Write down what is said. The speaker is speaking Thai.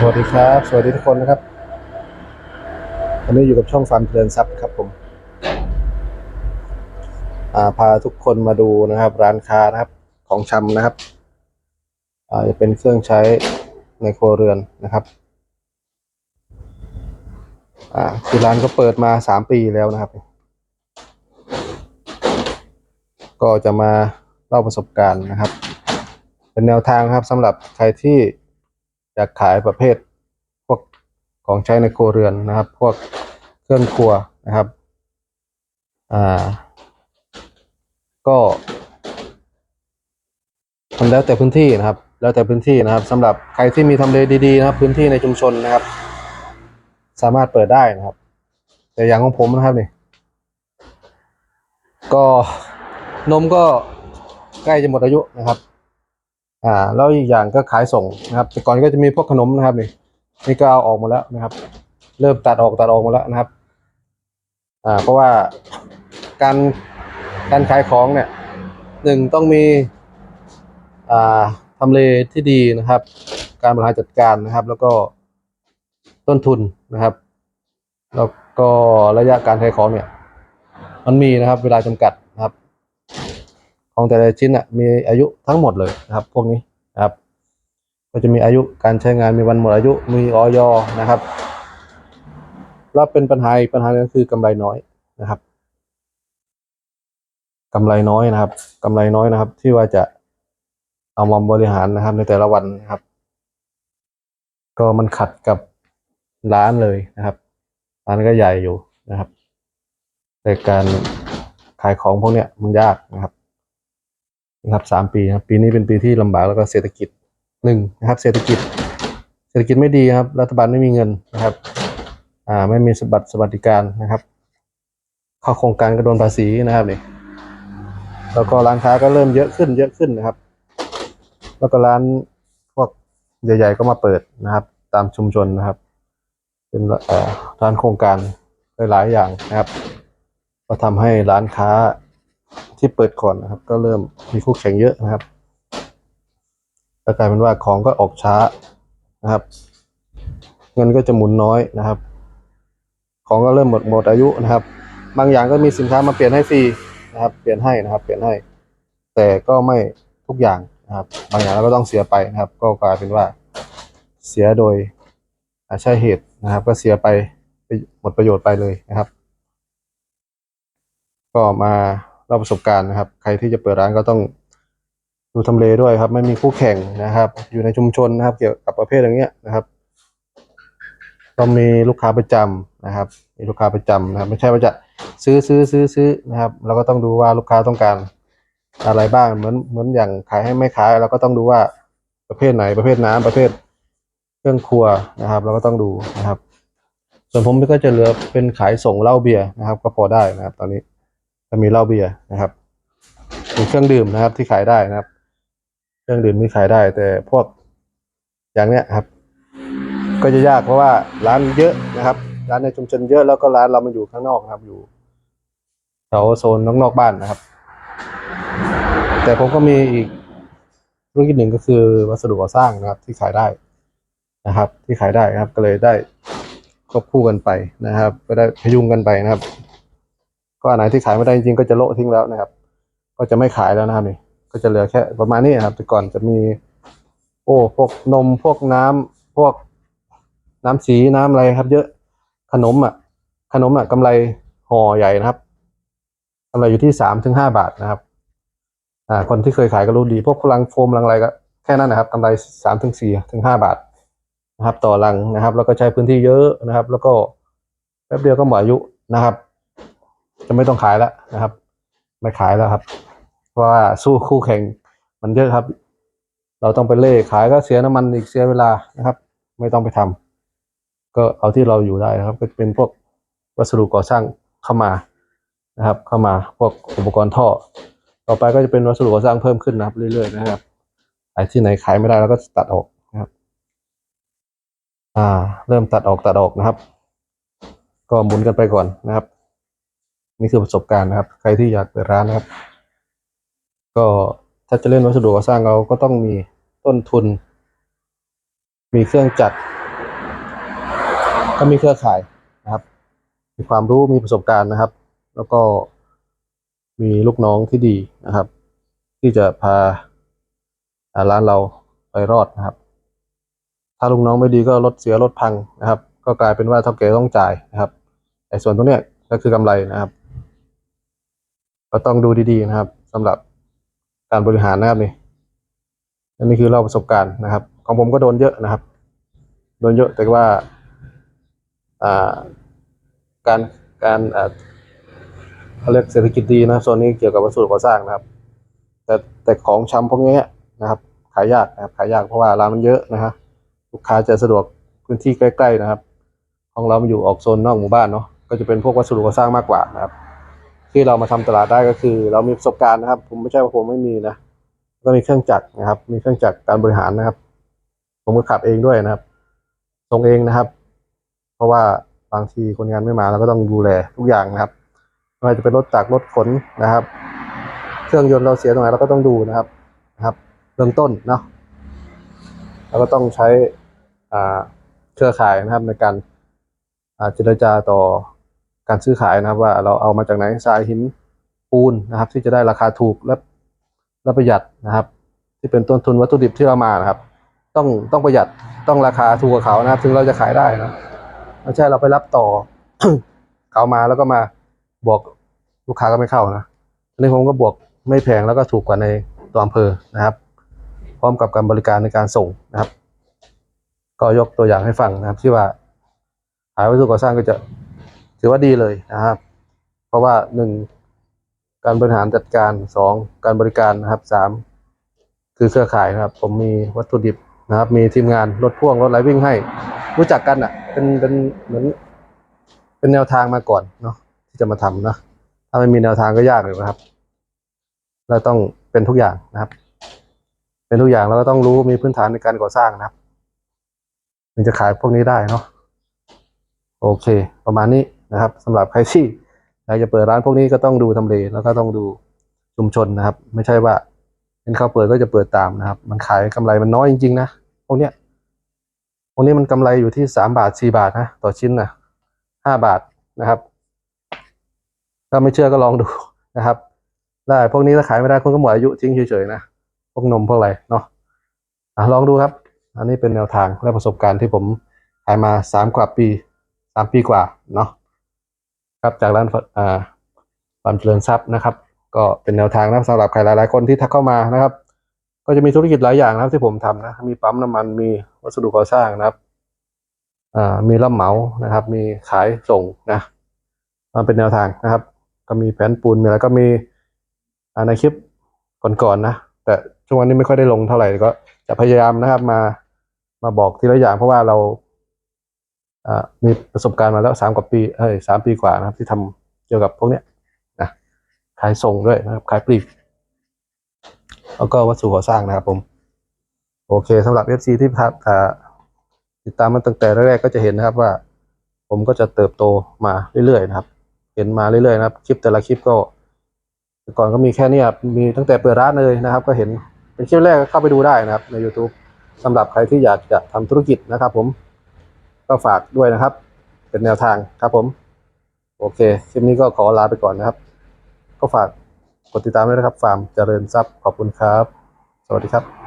สวัสดีครับ สวัสดีทุกคนนะครับวันนี้อยู่กับช่องฟาร์มเพลินทรัพย์ครับผมาพาทุกคนมาดูนะครับ ร้านค้านะครับของชำนะครับอาจะเป็นเครื่องใช้ในครัวเรือนนะครับอ่าคือร้านก็เปิดมาสามปีแล้วนะครับ ก็จะมาเล่าประสบการณ์นะครับ เป็นแนวทางครับสำหรับใครที่ อยากขายประเภทพวกของใช้ในครัวเรือนนะครับ พวกเครื่องครัวนะครับอ่าก็มันแล้วแต่พื้นที่นะครับ แล้วแต่พื้นที่นะครับสำหรับใครที่มีทำเลดีๆนะครับ พื้นที่ในชุมชนนะครับ สามารถเปิดได้นะครับ แต่อย่างของผมนะครับนี่ก็นมก็ใกล้จะหมดอายุนะครับ อ่าแล้วอีกอย่างก็ขายส่งนะครับแต่ก่อนก็จะมีพวกขนมนะครับนี่นี่ก็เอาออกมาแล้วนะครับ เริ่มตัดออกตัดออกมาแล้วนะครับอ่าเพราะว่าการการขายของเนี่ยหนึ่งต้องมีอ่าทำเลที่ดีนะครับ การบริหารจัดการนะครับ แล้วก็ต้นทุนนะครับ แล้วก็ระยะการขายของเนี่ย มันมีนะครับ เวลาจำกัดนะครับ ของแต่ละชิ้นอะมีอายุทั้งหมดเลยนะครับ พวกนี้นะครับ ก็จะมีอายุการใช้งานมีวันหมดอายุมีออยนะครับแล้วเป็นปัญหาอีกปัญหาหนึงก็คือกำไรน้อยนะครับกำไรน้อยนะครับกำไรน้อยนะครับ ที่ว่าจะเอามาบริหารนะครับ ในแต่ละวันนะครับ ก็มันขัดกับร้านเลยนะครับร้านก็ใหญ่อยู่นะครับ แต่การขายของพวกเนี้ยมันยากนะครับ นะครับสามปีนะครับปีนี้เป็นปีที่ลำบากแล้วก็เศรษฐกิจหนึ่งนะครับ เศรษฐกิจ เศรษฐกิจไม่ดีครับ รัฐบาลไม่มีเงินนะครับ อ่าไม่มีสบัตรสวัสดิการนะครับ เข้าโครงการก็โดนภาษีนะครับนี่แล้วก็ร้านค้าก็เริ่มเยอะขึ้นเยอะขึ้นนะครับ แล้วก็ร้านพวกใหญ่ ๆ ก็มาเปิดนะครับ ตามชุมชนนะครับ เป็นร้านโครงการหลายๆอย่างนะครับ ก็ทำให้ร้านค้า ที่เปิดก่อนนะครับ ก็เริ่มมีคู่แข่งเยอะนะครับแล้วกลายเป็นว่าของก็ออกช้านะครับ เงินก็จะหมุนน้อยนะครับ ของก็เริ่มหมดหมดอายุนะครับ บางอย่างก็มีสินค้ามาเปลี่ยนให้ฟรีนะครับ เปลี่ยนให้นะครับ เปลี่ยนให้ แต่ก็ไม่ทุกอย่างนะครับ บางอย่างเราก็ต้องเสียไปนะครับ ก็กลายเป็นว่าเสียโดยอ่าใช่เหตุนะครับ ก็เสียไปหมดประโยชน์ไปเลยนะครับ ก็มา เล่าประสบการณ์นะครับ ใครที่จะเปิดร้านก็ต้องดูทำเลด้วยครับ ไม่มีคู่แข่งนะครับ อยู่ในชุมชนนะครับ เกี่ยวกับประเภทอย่างเงี้ยนะครับต้องมีลูกค้าประจำนะครับ มีลูกค้าประจำนะครับ ไม่ใช่ว่าจะซื้อซื้อซื้อซื้อนะครับ เราก็ต้องดูว่าลูกค้าต้องการอะไรบ้าง เหมือนเหมือนอย่างขายให้ไม่ขาย เราก็ต้องดูว่าประเภทไหนประเภทน้ำประเภทเครื่องครัวนะครับ เราก็ต้องดูนะครับ ส่วนผมก็จะเหลือเป็นขายส่งเหล้าเบียร์นะครับ ก็พอได้นะครับ ตอนนี้ จะมีเหล้าเบียร์นะครับมีเครื่องดื่มนะครับที่ขายได้นะครับ เครื่องดื่มที่ขายได้ แต่พวกอย่างเนี้ยครับ ก็จะยากเพราะว่าร้านเยอะนะครับ ร้านในชุมชนเยอะแล้วก็ร้านเรามันอยู่ข้างนอกนะครับ อยู่แถวโซนนอกๆบ้านนะครับ แต่ผมก็มีอีกธุรกิจหนึ่งก็คือวัสดุก่อสร้างนะครับ ที่ขายได้นะครับ ที่ขายได้นะครับ ก็เลยได้ควบคู่กันไปนะครับ ก็ได้พยุงกันไปนะครับ อันไหนที่ขายไม่ได้จริงๆก็จะโละทิ้งแล้วนะครับ ก็จะไม่ขายแล้วนะครับนี่ก็จะเหลือแค่ประมาณนี้ครับ แต่ก่อนจะมี โอ้พวกนมพวกน้ำพวกน้ำสีน้ำอะไรครับ เยอะขนมอะ ขนมอะกำไรห่อใหญ่นะครับกำไรอยู่ที่สามถึงห้าบาทนะครับ อ่า คนที่เคยขายก็รู้ดี พวกพลังโฟมลังอะไรก็แค่นั้นนะครับกำไรสามถึงสี่ถึงห้าบาทนะครับ ต่อลังนะครับ แล้วก็ใช้พื้นที่เยอะนะครับ แล้วก็แป๊บเดียวก็หมดอายุนะครับ จะไม่ต้องขายแล้วนะครับ ไม่ขายแล้วครับ เพราะว่าสู้คู่แข่งมันเยอะครับ เราต้องไปเล่ขายก็เสียน้ำมันอีกเสียเวลานะครับ ไม่ต้องไปทำก็เอาที่เราอยู่ได้นะครับ ก็เป็นพวกวัสดุก่อสร้างเข้ามานะครับ เข้ามาพวกอุปกรณ์ท่อ ต่อไปก็จะเป็นวัสดุก่อสร้างเพิ่มขึ้นนะครับ เรื่อยๆนะครับไอ้ที่ไหนขายไม่ได้เราก็ตัดออกนะครับ อ่า เริ่มตัดออกตัดออกนะครับ ก็หมุนกันไปก่อนนะครับ นี่คือประสบการณ์นะครับ ใครที่อยากเปิดร้านนะครับ ก็ถ้าจะเล่นวัสดุก่อสร้างเราก็ต้องมีต้นทุน มีเครื่องจักรก็มีเครือข่ายนะครับ มีความรู้มีประสบการณ์นะครับ แล้วก็มีลูกน้องที่ดีนะครับ ที่จะพาาร้านเราไปรอดนะครับ ถ้าลูกน้องไม่ดีก็รถเสียรถพังนะครับ ก็กลายเป็นว่าเท่าแก่ต้องจ่ายนะครับไอ้ส่วนตรงเนี้ยก็คือกำไรนะครับ ก็ต้องดูดีๆนะครับสำหรับการบริหารนะครับนี่อันนี้คือเราประสบการณ์นะครับ ของผมก็โดนเยอะนะครับ โดนเยอะแต่ว่าการการอ่าเขาเรียกเศรษฐกิจดีนะโซนนี้เกี่ยวกับวัสดุก่อสร้างนะครับ แต่แต่ของชำพวกนี้นะครับขายยากนะครับขายยากเพราะว่าร้านมันเยอะนะฮะลูกค้าจะสะดวกพื้นที่ใกล้ ๆ นะครับ ของเรามันอยู่ออกโซนนอกหมู่บ้านเนาะก็จะเป็นพวกวัสดุก่อสร้างมากกว่านะครับ ที่เรามาทำตลาดได้ก็คือ เรามีประสบการณ์นะครับ ผมไม่ใช่ว่าผมไม่มีนะก็มีเครื่องจักรนะครับ มีเครื่องจักรการบริหารนะครับ ผมก็ขับเองด้วยนะครับส่งเองนะครับ เพราะว่าบางทีคนงานไม่มาเราก็ต้องดูแลทุกอย่างนะครับไม่ว่าจะเป็นรถตักรถขนนะครับ เครื่องยนต์เราเสียตรงไหนเราก็ต้องดูนะครับนะครับเบื้องต้นเนาะเราก็ต้องใช้เครือข่ายนะครับในการเจรจาต่อ การซื้อขายนะครับว่าเราเอามาจากไหนทรายหินปูนนะครับ ที่จะได้ราคาถูกและและประหยัดนะครับ ที่เป็นต้นทุนวัตถุดิบที่เรามานะครับ ต้องต้องประหยัดต้องราคาถูกกว่าเขานะครับ ถึงเราจะขายได้นะไม่ใช่เราไปรับต่อเขามาแล้วก็มาบอกลูกค้าก็ไม่เข้านะอันนี้ผมก็บวกไม่แพงแล้วก็ถูกกว่าในตัวอำเภอนะครับ พร้อมกับการบริการในการส่งนะครับ ก็ยกตัวอย่างให้ฟังนะครับ ที่ว่าขายวัสดุก่อสร้างก็จะ ถือว่าดีเลยนะครับ เพราะว่าหนึ่งการบริหารจัดการสองการบริการนะครับสามคือเครือข่ายนะครับ ผมมีวัตถุดิบนะครับ มีทีมงานรถพ่วงรถไลวิ่งให้ รู้จักกันอะ เป็นเป็นเหมือนเป็นแนวทางมาก่อนเนาะที่จะมาทำนะถ้าไม่มีแนวทางก็ยากเลยนะครับ เราต้องเป็นทุกอย่างนะครับ เป็นทุกอย่างเราก็ต้องรู้มีพื้นฐานในการก่อสร้างนะครับ ถึงจะขายพวกนี้ได้เนาะโอเค ประมาณนี้ นะครับสำหรับใครที่อยากจะเปิดร้านพวกนี้ก็ต้องดูทำเลแล้วก็ต้องดูชุมชนนะครับ ไม่ใช่ว่าเป็นเขาเปิดก็จะเปิดตามนะครับ มันขายกำไรมันน้อยจริงๆนะพวกเนี้ยพวกนี้มันกำไรอยู่ที่สามบาทสี่บาทนะต่อชิ้นนะห้าบาทนะครับถ้าไม่เชื่อก็ลองดูนะครับ ได้พวกนี้ถ้าขายไม่ได้คุณก็หมดอายุทิ้งเฉยๆนะพวกนมพวกอะไรเนาะอะลองดูครับ อันนี้เป็นแนวทางและประสบการณ์ที่ผมขายมาสามกว่าปีสามปีกว่าเนาะ ครับจากร้านอ่าความเจริญทรัพย์นะครับ ก็เป็นแนวทางนะสำหรับใครหลาย ๆ คนที่ทักเข้ามานะครับ ก็จะมีธุรกิจหลายอย่างนะครับที่ผมทำนะมีปั๊มน้ำมันมีวัสดุก่อสร้างนะครับมีรับเหมานะครับ มีขายส่งนะมันเป็นแนวทางนะครับ ก็มีแผนปูนมีอะไรก็มีในคลิปก่อนๆนะแต่ช่วงนี้ไม่ค่อยได้ลงเท่าไหร่ก็จะพยายามนะครับมามาบอกทีละอย่างเพราะว่าเรา มีประสบการณ์มาแล้วสามกว่าปีเอ้ยสามปีกว่านะครับ ที่ทำเกี่ยวกับพวกเนี้ยนะขายส่งด้วยนะครับ ขายปลีกแล้วก็วัสดุก่อสร้างนะครับ ผม โอเคสำหรับ FC ที่ทักอ่าติดตามมันตั้งแต่แรกๆก็จะเห็นนะครับว่า ผมก็จะเติบโตมาเรื่อยๆนะครับ เห็นมาเรื่อยๆนะครับ คลิปแต่ละคลิปก็แต่ก่อนก็มีแค่นี้ยมีตั้งแต่เปิดร้านเลยนะครับ ก็เห็นเป็นคลิปแรกก็เข้าไปดูได้นะครับ ใน YouTube สำหรับใครที่อยากจะทำธุรกิจนะครับผม ก็ฝากด้วยนะครับ เป็นแนวทางครับผม โอเค คลิปนี้ก็ขอลาไปก่อนนะครับ ก็ฝากกดติดตามด้วยนะครับ ฟาร์มเจริญทรัพย์ขอบคุณครับ สวัสดีครับ